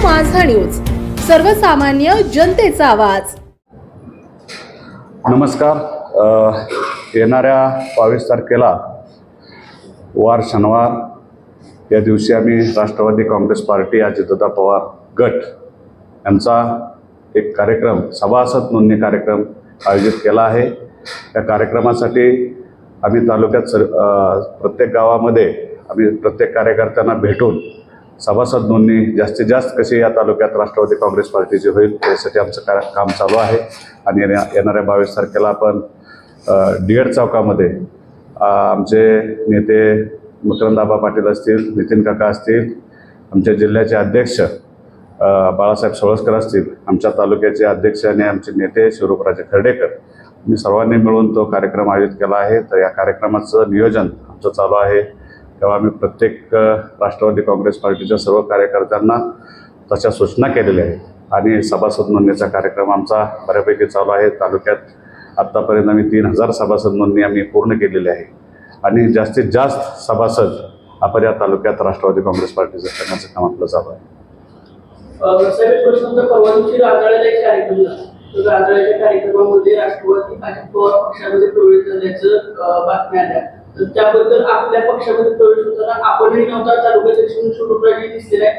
माझा न्यूज. सर्वसामान्य जनतेचा आवाज. नमस्कार. येणाऱ्या बावीस तारखेला वार शनिवार या दिवशी आम्ही राष्ट्रवादी काँग्रेस पार्टी अजितदा पवार गट यांचा एक कार्यक्रम सभासद नोंदणी कार्यक्रम आयोजित केला आहे. या कार्यक्रमासाठी आम्ही तालुक्यात सर प्रत्येक गावामध्ये आम्ही प्रत्येक कार्यकर्त्यांना भेटून सभासद नोंदणी जास्तीत जास्त कशी या तालुक्यात राष्ट्रवादी काँग्रेस पार्टीचे होईल यासाठी आमचं का काम चालू आहे. आणि येण्या येणाऱ्या बावीस तारखेला आपण डी एड चौकामध्ये आमचे नेते मकरंदाबा पाटील असतील नितीन काका असतील आमच्या जिल्ह्याचे अध्यक्ष बाळासाहेब सोळसकर असतील आमच्या तालुक्याचे अध्यक्ष आणि आमचे नेते शिवरूपराजे खर्डेकर मी सर्वांनी मिळून तो कार्यक्रम आयोजित केला आहे. तर या कार्यक्रमाचं नियोजन आमचं चालू आहे. तेव्हा आम्ही प्रत्येक राष्ट्रवादी काँग्रेस पार्टीच्या सर्व कार्यकर्त्यांना तशा सूचना केलेल्या आहेत. आणि सभासद नोंदणीचा कार्यक्रम आमचा बऱ्यापैकी चालू आहे. तालुक्यात आत्तापर्यंत आम्ही तीन हजार सभासद नोंदणी आम्ही पूर्ण केलेली आहे. आणि जास्तीत जास्त सभासद आपण या तालुक्यात राष्ट्रवादी काँग्रेस पार्टीचं करण्याचं काम आपलं चालू आहे. कार्यक्रमामध्ये राष्ट्रवादी अजित पवार पक्षामध्ये प्रवेश झाल्याचं बातम्या आल्या. त्याबद्दल आपल्या पक्षामध्ये प्रवेश होताना आपणही नव्हता. तालुक्याचे म्हणून शिवराजी दिसले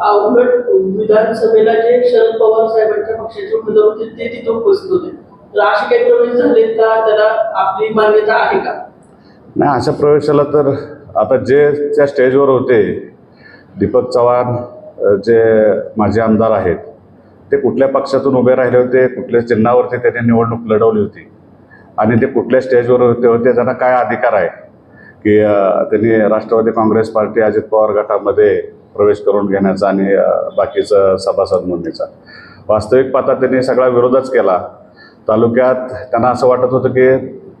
उलट विधानसभेला जे शरद पवार साहेबांच्या पक्षाचे उमेदवार होते ते तिथे उपस्थित होते. तर असे काही प्रवेश झाले का? त्याला आपली मान्यता आहे का? नाही अशा प्रवेशाला तर आता जे त्या स्टेजवर होते दीपक चव्हाण जे माझे आमदार आहेत ते कुठल्या पक्षातून उभे राहिले होते कुठल्या चिन्हावरती त्यांनी निवडणूक लढवली होती? आणि ते कुठल्या स्टेजवर होते होते त्यांना काय अधिकार आहे? की त्यांनी राष्ट्रवादी काँग्रेस पार्टी अजित पवार गटामध्ये प्रवेश करून घेण्याचा आणि बाकीचं सभासद नोंदणीचा. वास्तविक पाहता त्यांनी सगळा विरोधच केला. तालुक्यात त्यांना असं वाटत होतं की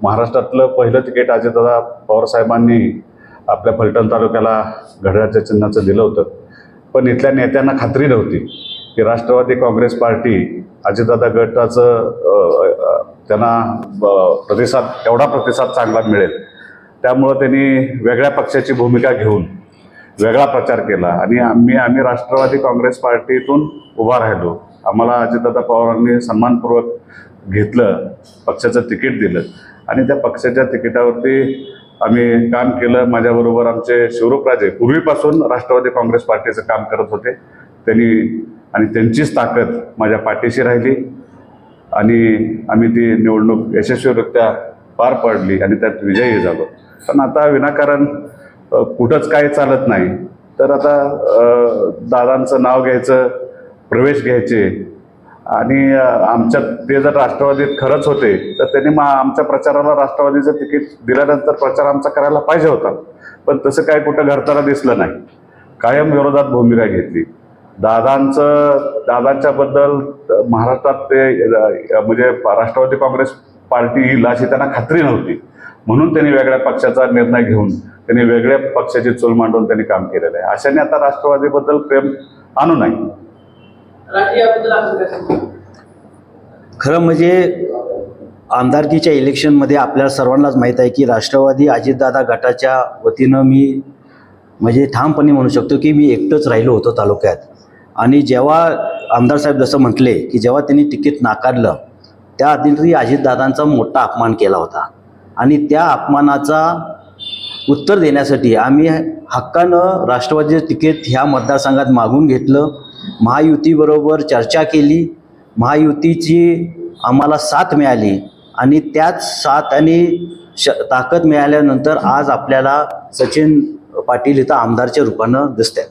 महाराष्ट्रातलं पहिलं तिकीट अजितदादा पवारसाहेबांनी आपल्या फलटण तालुक्याला घड्याळच्या चिन्हाचं दिलं होतं. पण इथल्या नेत्यांना खात्री नव्हती की राष्ट्रवादी काँग्रेस पार्टी अजितदादा गटाचं त्यांना ब- प्रतिसाद एवढा प्रतिसाद चांगला मिळेल. त्यामुळं त्यांनी वेगळ्या पक्षाची भूमिका घेऊन वेगळा प्रचार केला. आणि आम्ही आम्ही राष्ट्रवादी काँग्रेस पार्टीतून उभा राहिलो. आम्हाला अजितदादा पवारांनी सन्मानपूर्वक घेतलं पक्षाचं तिकीट दिलं. आणि त्या पक्षाच्या तिकिटावरती आम्ही काम केलं. माझ्याबरोबर आमचे शिवरूपराजे पूर्वीपासून राष्ट्रवादी काँग्रेस पार्टीचं काम करत होते. त्यांनी आणि त्यांचीच ताकद माझ्या पाठीशी राहिली. आणि आम्ही ती निवडणूक यशस्वीरित्या पार पाडली आणि त्यात विजयी झालो. पण आता विनाकारण कुठंच काही चालत नाही. तर आता दादांचं नाव घ्यायचं प्रवेश घ्यायचे. आणि आमच्या ते जर राष्ट्रवादीत खरंच होते तर त्यांनी मा आमच्या प्रचाराला राष्ट्रवादीचं तिकीट दिल्यानंतर प्रचार आमचा करायला पाहिजे होता. पण तसं काय कुठं घडताना दिसलं नाही. कायम विरोधात भूमिका घेतली. दादांचं दादांच्या बद्दल अ, महाराष्ट्रात ते म्हणजे राष्ट्रवादी काँग्रेस पार्टी येईल अशी त्यांना खात्री नव्हती. म्हणून त्यांनी वेगळ्या पक्षाचा निर्णय घेऊन त्यांनी वेगळ्या पक्षाची चूल मांडून त्यांनी काम केलेलं आहे. अशाने आता राष्ट्रवादीबद्दल प्रेम आणू सांगता खरं म्हणजे आमदारकीच्या इलेक्शनमध्ये आपल्याला सर्वांनाच माहीत आहे की राष्ट्रवादी अजितदादा गटाच्या वतीनं मी म्हणजे ठामपणे म्हणू शकतो की मी एकटंच राहिलो होतो तालुक्यात. आणि जेव्हा आमदार साहेब जसं म्हटले की जेव्हा त्यांनी तिकीट नाकारलं त्या आधी अजितदादांचा मोठा अपमान केला होता. आणि त्या अपमानाचा उत्तर देण्यासाठी आम्ही हक्कानं राष्ट्रवादीचं तिकीट ह्या मतदारसंघात मागून घेतलं. महायुतीबरोबर चर्चा केली. महायुतीची आम्हाला साथ मिळाली. आणि त्याच साथ आणि श ताकद मिळाल्यानंतर आज आपल्याला सचिन पाटील इथं आमदारच्या रूपानं दिसतात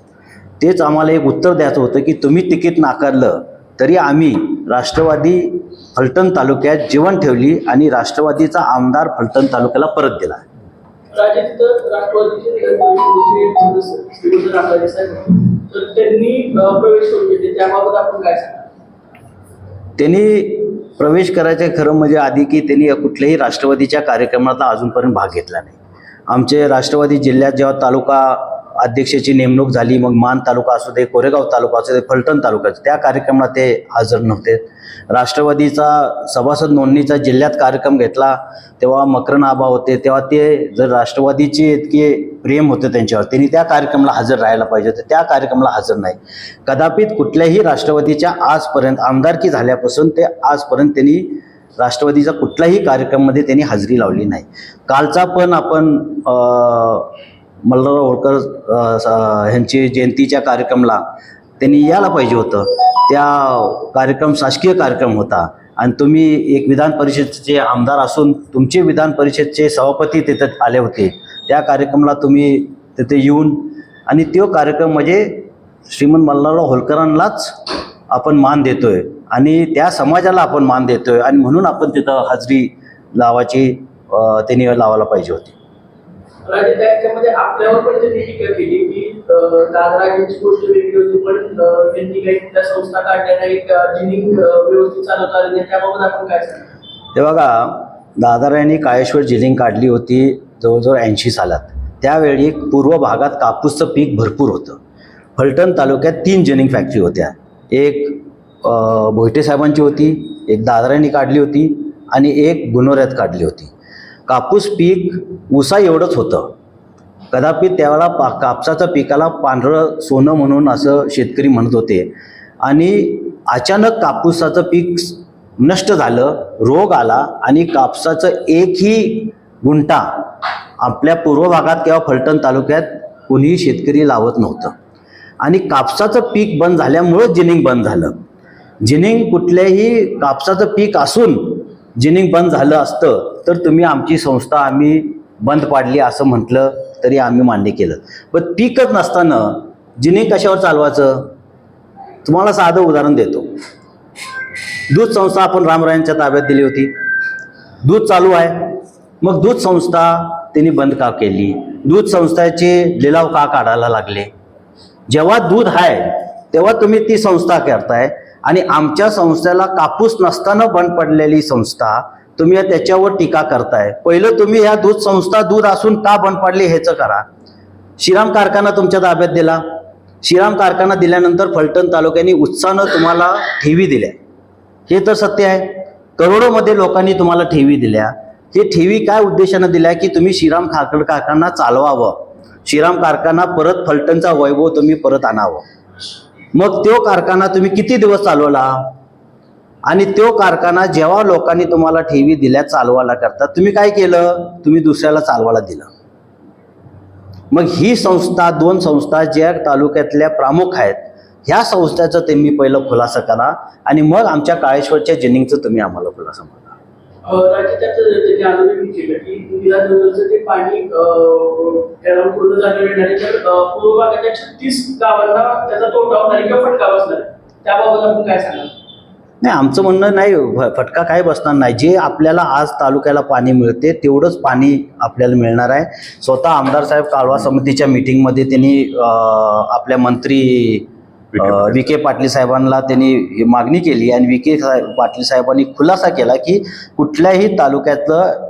तेच आम्हाला एक उत्तर द्यायचं होतं की तुम्ही तिकीट नाकारलं तरी आम्ही राष्ट्रवादी फलटण तालुक्यात जीवन ठेवली आणि राष्ट्रवादीचा आमदार फलटण तालुक्याला परत दिला. त्यांनी प्रवेश करायचे खरं म्हणजे आधी की त्यांनी कुठल्याही राष्ट्रवादीच्या कार्यक्रमात अजूनपर्यंत भाग घेतला नाही. आमचे राष्ट्रवादी जिल्ह्यात जेव्हा तालुका अध्यक्षाची नेमणूक झाली मग मान तालुका असू दे कोरेगाव तालुका असू दे फलटण तालुका असू त्या कार्यक्रमाला ते हजर नव्हते. राष्ट्रवादीचा सभासद नोंदणीचा जिल्ह्यात कार्यक्रम घेतला तेव्हा मकरन आबा होते तेव्हा ते जर राष्ट्रवादीचे इतके प्रेम होतं त्यांच्यावर त्यांनी त्या कार्यक्रमाला हजर राहायला पाहिजे होते त्या कार्यक्रमाला हजर नाही. कदापित कुठल्याही राष्ट्रवादीच्या आजपर्यंत आमदारकी झाल्यापासून ते आजपर्यंत त्यांनी राष्ट्रवादीचा कुठल्याही कार्यक्रमामध्ये त्यांनी हजेरी लावली नाही. कालचा पण आपण मल्हारराव होळकर ह्यांची जयंतीच्या कार्यक्रमाला त्यांनी यायला पाहिजे होतं. त्या कार्यक्रम शासकीय कार्यक्रम होता. आणि तुम्ही एक विधान परिषदेचे आमदार असून तुमचे विधान परिषदचे सभापती तिथं आले होते. त्या कार्यक्रमाला तुम्ही तिथे येऊन आणि तो कार्यक्रम म्हणजे श्रीमंत मल्हारराव होळकरांनाच आपण मान देतोय. आणि त्या समाजाला आपण मान देतोय. आणि म्हणून आपण तिथं हजरी लावायची त्यांनी लावायला पाहिजे होती. राजे त्याच्यामध्ये आपल्यावर पण त्यांनी टीका केली की दादरा यांची गोष्ट वेगळी होती पण त्यांनी काही त्या संस्था काढल्या नाही जिनिंग व्यवस्थित चालवता आली नाही त्याबाबत आपण काय सांगणार ते बघा दादरा यांनी काळेश्वर जिलिंग काढली होती जवळजवळ ऐंशी सालात. त्यावेळी पूर्व भागात कापूसचं पीक भरपूर होतं. फलटण तालुक्यात तीन जिनिंग फॅक्टरी होत्या. एक अ, भोईटे साहेबांची होती एक दादरांनी काढली होती आणि एक गुनोऱ्यात काढली होती. कापूस पीक ऊसा एवढंच होतं. कदापि त्यावेळा पा कापसाच्या पिकाला पांढरं सोनं म्हणून असं शेतकरी म्हणत होते. आणि अचानक कापूसाचं पीक नष्ट झालं रोग आला आणि कापसाचं एकही गुंटा आपल्या पूर्व भागात किंवा फलटण तालुक्यात कोणीही शेतकरी लावत नव्हतं. आणि कापसाचं पीक बंद झाल्यामुळं जिनिंग बंद झालं. जिनिंग कुठल्याही कापसाचं पीक असून जिनिंग बंद झालं असतं तर तुम्ही आमची संस्था आम्ही बंद पाडली असं म्हटलं तरी आम्ही मान्य केलं. पण पीकच नसताना जिनिंग कशावर चालवायचं? तुम्हाला साधं उदाहरण देतो. दूध संस्था आपण रामरायांच्या ताब्यात दिली होती. दूध चालू आहे. मग दूध संस्था त्यांनी बंद का केली? दूध संस्थाचे लिलाव का काढायला लागले? जेव्हा दूध आहे तेव्हा तुम्ही ती संस्था करताय. आणि आमच्या संस्थेला कापूस नसताना बंद पडलेली संस्था तुम्ही त्याच्यावर टीका करताय. पहिलं तुम्ही ह्या दूध संस्था दूध असून का बंद पडली ह्याचं करा. श्रीराम कारखाना तुमच्या ताब्यात दिला. श्रीराम कारखाना दिल्यानंतर फलटण तालुक्याने उत्साहानं तुम्हाला ठेवी दिल्या. हे तर सत्य आहे. करोडोमध्ये लोकांनी तुम्हाला ठेवी दिल्या. हे ठेवी काय उद्देशानं दिल्या की तुम्ही श्रीराम खाकड कारखाना चालवावं. श्रीराम कारखाना परत फलटणचा वैभव तुम्ही परत आणावं. मग तो कारखाना तुम्ही किती दिवस चालवला? आणि तो कारखाना जेव्हा लोकांनी तुम्हाला ठेवी दिल्या चालवायला करता तुम्ही काय केलं? तुम्ही दुसऱ्याला चालवायला दिलं. मग ही संस्था दोन संस्था ज्या तालुक्यातल्या प्रमुख आहेत ह्या संस्थेचं तुम्ही पहिलं खुलासा करा आणि मग आमच्या काळेश्वरच्या जिनिंगचं तुम्ही आम्हाला खुलासा करा. त्यांनी आंदोलन केलं की ते पाणी त्याला पूर्ण नाही तर पूर्व भागाच्या छत्तीस गावांना त्याचा तोटा होणार किंवा फटका बसणार त्याबाबत आपण काय सांगाल? नाही आमचं म्हणणं नाही फटका काय बसणार नाही. जे आपल्याला आज तालुक्याला पाणी मिळते तेवढंच पाणी आपल्याला मिळणार आहे. स्वतः आमदार साहेब कालवा समितीच्या मिटिंगमध्ये त्यांनी आपल्या मंत्री विखे पाटील. साहेबांना त्यांनी मागणी केली आणि विखे पाटील साहेबांनी खुलासा केला की कुठल्याही तालुक्यातलं.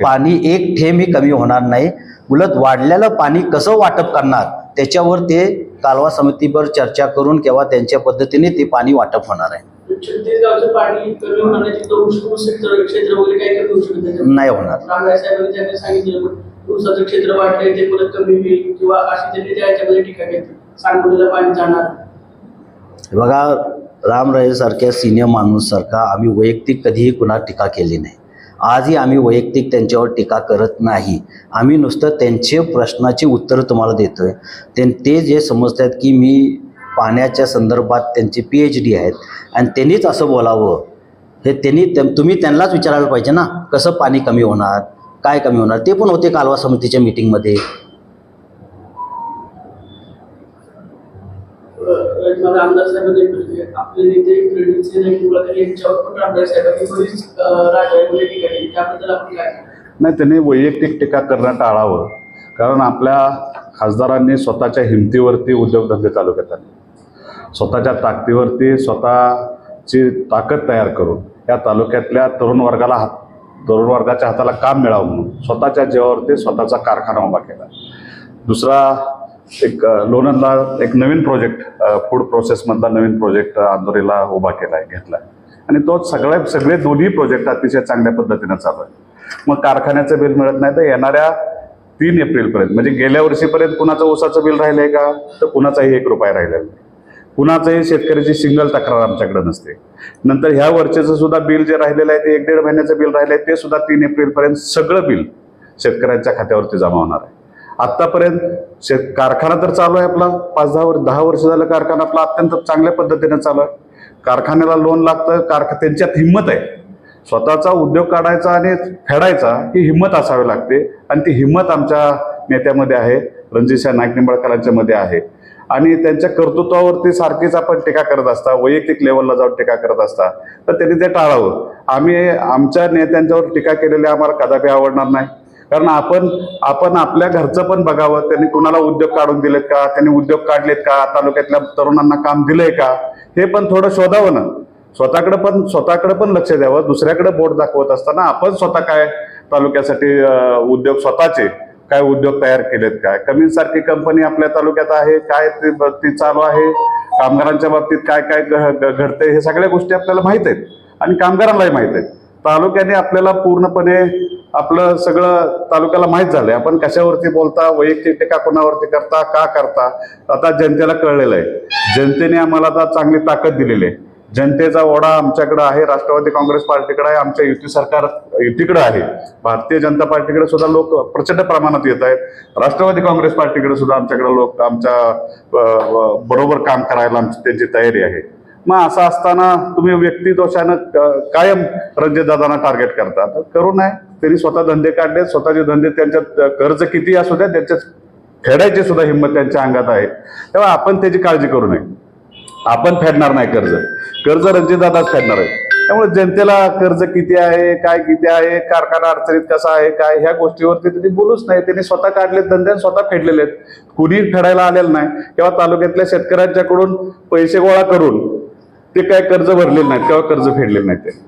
पाणी एक थेंब ही कमी होणार नाही उलट वाढलेलं पाणी कसं वाटप करणार त्याच्यावर ते कालवा समितीवर चर्चा करून किंवा त्यांच्या पद्धतीने ते पाणी वाटप होणार आहे नाही होणार सांगोलीला पाणी जाणार. बघा रामराजेसारख्या सिनियर माणूस सारखा आम्ही वैयक्तिक कधीही कुणा टीका केली नाही. आजही आम्ही वैयक्तिक त्यांच्यावर टीका करत नाही. आम्ही नुसतं त्यांचे प्रश्नाची उत्तरं तुम्हाला देतोय. ते ते जे समजतात की मी पाण्याच्या संदर्भात त्यांची पी एच डी आहेत आणि त्यांनीच असं बोलावं हे त्यांनी त्या- तुम्ही त्यांनाच विचारायला पाहिजे ना कसं पाणी कमी होणार काय कमी होणार ते पण होते कालवा समितीच्या मीटिंगमध्ये साहेबांनी आपले नेते रणजितसिंह निंबाळकर यांच्यावर पण साहेबांनी बरीच टीका केली त्याबद्दल आपण काय नाही त्यांनी वैयक्तिक टीका करणं टाळावं. कारण आपल्या खासदारांनी स्वतःच्या हिमतीवरती उद्योगधंदे चालू घेतात स्वतःच्या ताकदीवरती स्वतःची ताकद तयार करून या तालुक्यातल्या तरुण वर्गाला हात तरुण वर्गाच्या हाताला काम मिळावं म्हणून स्वतःच्या जीवावरती स्वतःचा कारखाना उभा केला. दुसरा एक लोणंदला एक नवीन प्रोजेक्ट फूड प्रोसेसमधला नवीन प्रोजेक्ट अंधोरीला उभा केला आहे घेतला आहे आणि तो सगळ्या सगळे दोन्ही प्रोजेक्ट अतिशय चांगल्या पद्धतीनं चालू आहे मग कारखान्याचं बिल मिळत नाही तर येणाऱ्या तीन एप्रिलपर्यंत म्हणजे गेल्या वर्षीपर्यंत कुणाचं ऊसाचं बिल राहिलं आहे का? तर कुणाचाही एक रुपया राहिलेला नाही. कुणाचंही शेतकऱ्याची सिंगल तक्रार आमच्याकडे नसते. नंतर ह्या वर्षाचं सुद्धा बिल जे राहिलेलं आहे ते एक दीड महिन्याचं बिल राहिलं आहे ते सुद्धा तीन एप्रिलपर्यंत सगळं बिल शेतकऱ्यांच्या खात्यावरती जमा होणार आहे. आत्तापर्यंत शेत कारखाना तर चालू आहे आपला. पाच दहा वर्ष दहा वर्ष झालं कारखाना आपला अत्यंत चांगल्या पद्धतीने चालू आहे. कारखान्याला लोन लागतं कारखा त्यांच्यात हिंमत आहे. स्वतःचा उद्योग काढायचा आणि फेडायचा ही हिंमत असावी लागते. आणि ती हिंमत आमच्या नेत्यामध्ये आहे रणजितसिंह नाईक निंबाळकरांच्या मध्ये आहे. आणि त्यांच्या कर्तृत्वावरती सारखीच आपण टीका करत असता वैयक्तिक लेवलला जाऊन टीका करत असता तर त्यांनी ते टाळावं. आम्ही आमच्या नेत्यांच्यावर टीका केलेली आम्हाला कदापि आवडणार नाही. कारण आपण आपण आपल्या घरचं पण बघावं त्यांनी कुणाला उद्योग काढून दिलेत का त्यांनी उद्योग काढलेत का तालुक्यातल्या तरुणांना काम दिलंय का हे पण थोडं शोधावं ना. स्वतःकडे पण स्वतःकडे पण लक्ष द्यावं दुसऱ्याकडे बोट दाखवत असताना आपण स्वतः काय तालुक्यासाठी उद्योग स्वतःचे काय उद्योग तयार केलेत काय कमी सारखी कंपनी आपल्या तालुक्यात आहे काय ती चालू आहे कामगारांच्या बाबतीत काय काय घ- हे सगळ्या गोष्टी आपल्याला माहीत आहेत आणि कामगारांनाही माहीत आहेत. तालुक्याने आपल्याला पूर्णपणे आपलं सगळं तालुक्याला माहीत झालंय. आपण कशावरती बोलता वैयक्तिक टीका कोणावरती करता का करता आता जनतेला कळलेलं आहे. जनतेने आम्हाला आता चांगली ताकद दिलेली आहे. जनतेचा ओढा आमच्याकडे आहे राष्ट्रवादी काँग्रेस पार्टीकडे आहे आमच्या युती सरकार युतीकडे आहे. भारतीय जनता पार्टीकडे सुद्धा लोक प्रचंड प्रमाणात येत आहेत. राष्ट्रवादी काँग्रेस पार्टीकडे सुद्धा आमच्याकडे लोक आमच्या बरोबर काम करायला आमची त्यांची तयारी आहे. मग असं असताना तुम्ही व्यक्तिदोषानं कायम रणजितदादांना टार्गेट करता. तर करू नये. त्यांनी स्वतः धंदे काढले स्वतःचे धंदे त्यांच्यात कर्ज किती असू द्या त्यांच्यात फेडायची सुद्धा हिंमत त्यांच्या अंगात आहे. तेव्हा आपण त्याची काळजी करू नये. आपण फेडणार नाही कर्ज. कर्ज रणजितदादाच फेडणार आहे. त्यामुळे जनतेला कर्ज किती आहे काय किती आहे कारखाना अडचणीत कसा आहे काय ह्या गोष्टीवरती त्यांनी बोलूच नाही. त्यांनी स्वतः काढलेत धंदे स्वतः फेडलेले आहेत. कुणी फेडायला आलेलं नाही. किंवा तालुक्यातल्या शेतकऱ्यांच्याकडून पैसे गोळा करून ते काय कर्ज भरलेले नाहीत किंवा कर्ज फेडलेले नाहीत ते.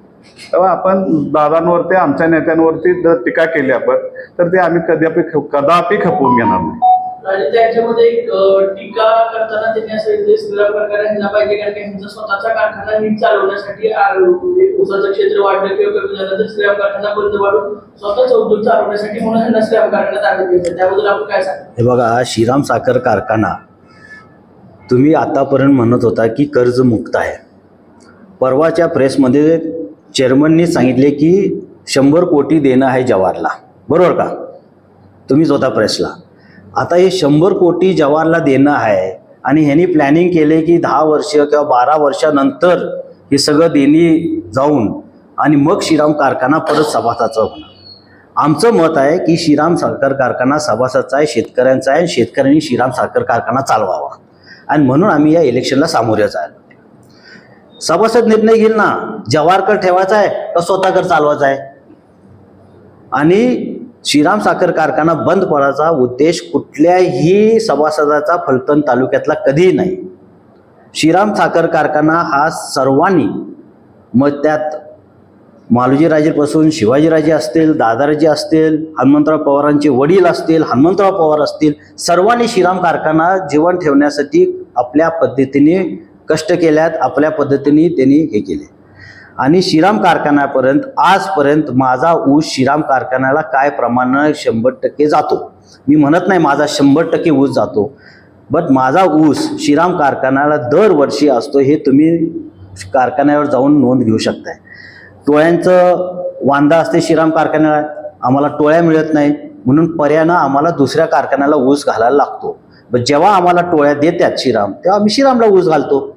तेव्हा आपण दादांवरती आमच्या नेत्यांवरती जर टीका केली आपण तर ते आम्ही कदापि कदापि खपवून घेणार नाही. आणि त्याच्यामध्ये एक अं, टीका करताना त्यांनी असं सांगितलं, श्रीराम कारखाना ह्यांना पाहिजे कारण की ह्यांचा स्वतःचा कारखाना नीट चालवण्यासाठी आ- म्हणजे ऊसाचं क्षेत्र वाढलं किंवा कमी झालं तर श्रीराम कारखाना बंद पाडून स्वतःचा उद्योग चालवण्यासाठी म्हणून ह्यांना श्रीराम कारखाना ताब्यात घ्यायचा त्याबद्दल आपण काय सांगतो हे बघा श्रीराम साखर कारखाना तुम्ही आतापर्यंत म्हणत होता की कर्जमुक्त आहे. परवाच्या प्रेसमध्ये चेअरमननी सांगितले की शंभर कोटी देणं आहे जवाहरला. बरोबर का? तुम्हीच होता प्रेसला आता हे शंभर कोटी जवाहरला देणं आहे आणि ह्यांनी प्लॅनिंग केले की दहा वर्ष किंवा बारा वर्षानंतर हे सगळं देणी जाऊन आणि मग श्रीराम कारखाना परत सभासाचा होणार. आमचं मत आहे की श्रीराम साखर कारखाना सभासाचा आहे शेतकऱ्यांचा आहे शेतकऱ्यांनी श्रीराम साखर कारखाना चालवावा. आणि म्हणून आम्ही या इलेक्शनला सामोरे जायला. सभासद निर्णय घेईल ना. जवारकर ठेवायचा आहे का स्वतःकर चालवायचा आहे? आणि श्रीराम साखर कारखाना बंद पडायचा उद्देश कुठल्याही सभासदाचा फलटण तालुक्यातला कधीही नाही. श्रीराम साखर कारखाना हा सर्वांनी मग त्यात मालोजीराजेपासून शिवाजीराजे असतील दादाराजे असतील हनुमंतराव पवारांचे वडील असतील हनुमंतराव पवार असतील सर्वांनी श्रीराम कारखाना जीवन ठेवण्यासाठी आपल्या पद्धतीने कष्ट केल्यात आपल्या पद्धतीने त्यांनी हे केले. आणि श्रीराम कारखान्यापर्यंत आजपर्यंत माझा ऊस श्रीराम कारखान्याला काय प्रमाणात शंभर टक्के जातो? मी म्हणत नाही माझा शंभर टक्के ऊस जातो बट माझा ऊस श्रीराम कारखान्याला दरवर्षी असतो हे तुम्ही कारखान्यावर जाऊन नोंद घेऊ शकताय. टोळ्यांचं वांदा असते श्रीराम कारखान्याला आम्हाला टोळ्या मिळत नाही म्हणून पर्यानं आम्हाला दुसऱ्या कारखान्याला ऊस घालायला लागतो. जेव्हा आम्हाला टोळ्या देतात श्रीराम तेव्हा आम्ही श्रीरामला ऊस घालतो.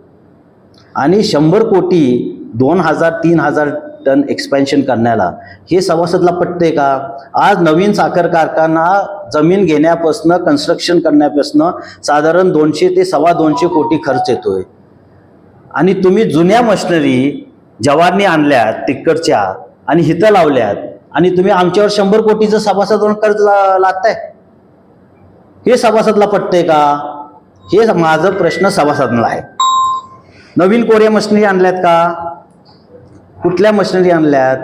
आणि शंभर कोटी दोन हजार तीन हजार टन एक्सपेन्शन करण्याला. हे सभासदला पटते का? आज नवीन साखर कारखाना जमीन घेण्यापासनं कन्स्ट्रक्शन करण्यापासनं साधारण दोनशे ते सव्वा दोनशे कोटी खर्च येतोय. आणि तुम्ही जुन्या मशिनरी जवारनी आणल्यात तिकडच्या आणि हिथं लावल्यात आणि तुम्ही आमच्यावर शंभर कोटीचं सभासद कर्ज लागताय हे सभासदला पटतंय का? हे माझं प्रश्न सभासदला आहे. नवीन कोऱ्या मशिनरी आणल्यात का? कुठल्या मशिनरी आणल्यात?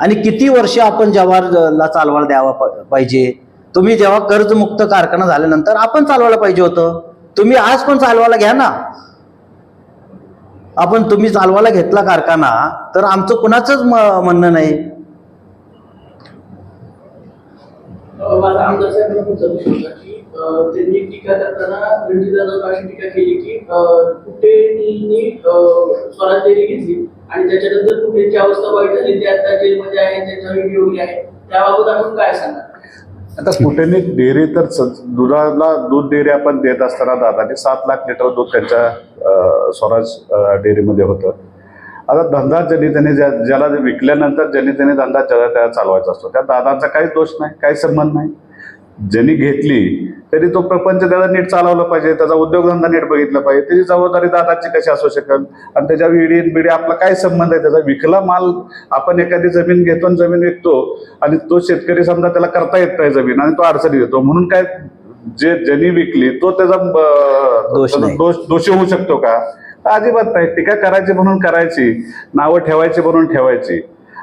आणि किती वर्ष आपण जवाहरला चालवायला द्यावा पाहिजे? तुम्ही जेव्हा कर्जमुक्त कारखाना झाल्यानंतर आपण चालवायला पाहिजे होतं. तुम्ही आज पण चालवायला घ्या ना. आपण तुम्ही चालवायला घेतला कारखाना तर आमचं कुणाचंच म- म्हणणं नाही. त्यांनी टीका करताना रणजितदादा अशी टीका केली की कुठेनी स्वराज घेतली आणि त्याच्यानंतर कुठेची अवस्था वाईट झाली ते आता जेलमध्ये आहे त्याचा व्हिडिओ आहे. त्याबाबत आपण काय सांगा आता कुठेनी डेअरी तर दुधाला दूध डेअरी आपण देत असताना दादाने सात लाख लिटर दूध त्यांच्या स्वराज डेअरीमध्ये होतं. आता धंदा ज्यांनी त्यांनी ज्या ज्याला विकल्यानंतर ज्यांनी त्यांनी धंदा ज्याला त्याला चालवायचा असतो त्या दादाचा काहीच दोष नाही काही संबंध नाही. ज्यांनी घेतली तरी तो प्रपंच त्याला नीट चालवलं पाहिजे त्याचा उद्योगधंदा नीट बघितला पाहिजे त्याची जबाबदारी दादाची कशी असू शकेल? आणि त्याच्या विडी बिडी आपला काय संबंध आहे? त्याचा विकला माल आपण एखादी जमीन घेतो आणि जमीन विकतो आणि तो शेतकरी समजा त्याला करता येत नाही जमीन आणि तो अडचणी येतो. म्हणून काय जे ज्यांनी विकली तो त्याचा. दोष दोषी होऊ शकतो का? अजिबात नाही. टीका करायची म्हणून करायची. नावं ठेवायची म्हणून ठेवायची.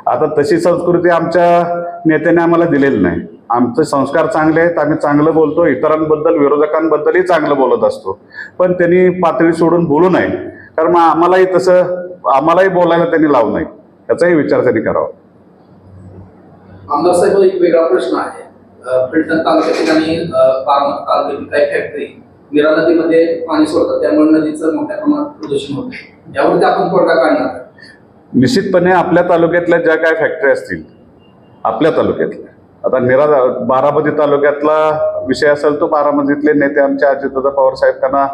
आता तशी संस्कृती आमच्या नेत्याने आम्हाला दिलेली नाही. आमचे संस्कार चांगले आहेत आम्ही चांगलं बोलतो इतरांबद्दल विरोधकांबद्दलही चांगलं बोलत असतो. पण त्यांनी पातळी सोडून बोलू नये. कारण मग आम्हालाही तसं आम्हालाही बोलायला त्यांनी लावू नये. याचाही विचार त्यांनी करावा. आमदार साहेब एक वेगळा प्रश्न आहे. फलटण पारमत तालुक्यातील काही फॅक्टरी मीरा नदीमध्ये पाणी सोडतात त्यामुळे नदीचं मोठ्या प्रमाणात प्रदूषण होते यावरती आपण तोडगा काढणार निश्चितपणे आपल्या तालुक्यातल्या ज्या काय फॅक्टरी असतील आपल्या तालुक्यातल्या आता निरा बारामती तालुक्यातला विषय असेल तो बारामतीतले नेते आमच्या अजितदादा पवार साहेब त्यांना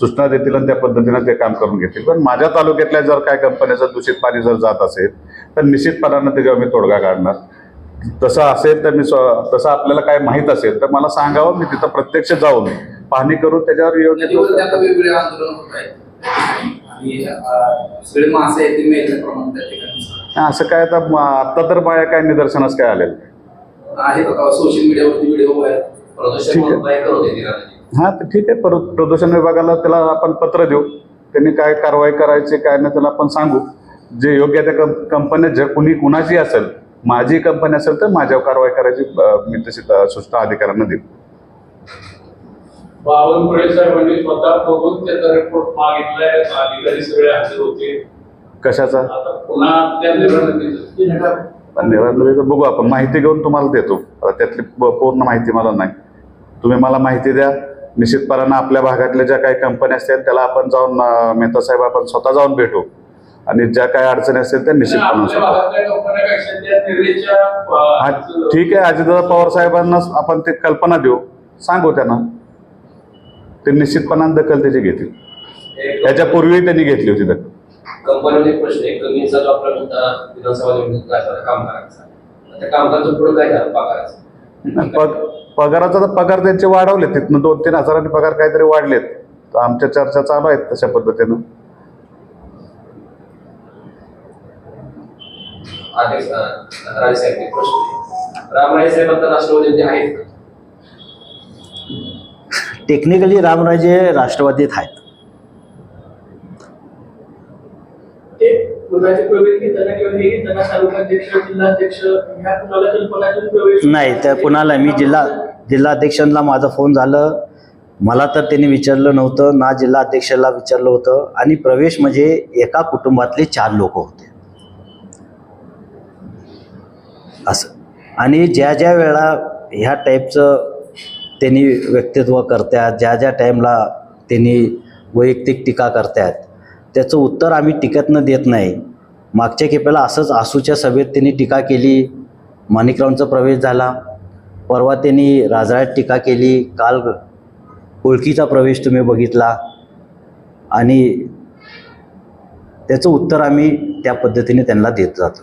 सूचना देतील आणि त्या पद्धतीनं ते काम करून घेतील. पण माझ्या तालुक्यातल्या जर काय कंपन्याचं दूषित पाणी जर जात असेल तर निश्चितपणानं त्याच्यावर मी तोडगा काढणार. तसं असेल तर मी स्व- तसं आपल्याला काय माहीत असेल तर मला सांगावं मी तिथं प्रत्यक्ष जाऊन पाहणी करून त्याच्यावर योग्य असं काय आता म- आता तर माझ्या काय निदर्शनास काय आलेलं? आहेत आता सोशल मीडियावरती व्हिडिओ व्हायरल ठीक आहे. हा तर ठीक आहे. पर प्रदूषण विभागाला त्याला आपण पत्र देऊ. त्यांनी काय कारवाई करायची काय नाही त्याला आपण सांगू. जे योग्य त्या कंप कंपन्या जर कुणी कुणाची असेल माझी कंपनी असेल तर माझ्यावर कारवाई करायची अं, मी तशी अं, सूचना अधिकाऱ्यांना देईल बावनकुळे साहेबांनी स्वतः बघून त्याचा रिपोर्ट मागितलाय. अधिकारी सगळे हजर होते. कशाचा? आता पुन्हा त्या निर्णय निरांदरीचं बघू आपण माहिती घेऊन तुम्हाला देतो. त्यातली पूर्ण माहिती मला नाही. तुम्ही मला माहिती द्या. निश्चितपणानं आपल्या भागातल्या ज्या काही कंपन्या असतील त्याला आपण जाऊन मेहता साहेब आपण स्वतः जाऊन भेटू. आणि ज्या काही अडचणी असतील त्या निश्चितपणे हा ठीक आहे अजितदादा पवार साहेबांना आपण ते कल्पना देऊ. सांगू त्यांना. ते निश्चितपणाने दखल त्याची घेतील. याच्यापूर्वी त्यांनी घेतली होती दखल. कंपनीमध्ये एक प्रश्न आहे कमीचा जो आपला होता विधानसभा निवडणूक काय झाला? कामगारांचा. त्या कामगारांचं पुढे काय झालं? पगाराचं. पग पगाराचा तर पगार त्यांचे वाढवले तिथनं दोन तीन हजारांनी पगार काहीतरी वाढलेत. तर आमच्या चर्चा चालू आहेत तशा पद्धतीनं. एक रामराजे राष्ट्रवादी आहेत? टेक्निकली रामराजे राष्ट्रवादीत आहेत ते प्रवेश घेताना किंवा हे घेताना तालुकाध्यक्ष जिल्हाध्यक्ष ह्या कुणाला प्रवेश नाही त्या कुणाला मी जिल्हा जिल्हाध्यक्षांना माझं फोन झालं. मला तर त्यांनी विचारलं नव्हतं ना जिल्हा अध्यक्षाला विचारलं होतं. आणि प्रवेश म्हणजे एका कुटुंबातले चार लोक होते. असं. आणि ज्या ज्या वेळा ह्या टाईपचं त्यांनी व्यक्तित्व करतात ज्या ज्या टाईमला त्यांनी वैयक्तिक टीका करतात त्याचं उत्तर आम्ही टीकेतनं देत नाही. मागच्या खेपेला असंच आसूच्या सभेत त्यांनी टीका केली. माणिकरावांचा प्रवेश झाला. परवा त्यांनी राजळ्यात टीका केली. काल ओळखीचा प्रवेश तुम्ही बघितला. आणि त्याचं उत्तर आम्ही त्या पद्धतीने त्यांना देत जातो.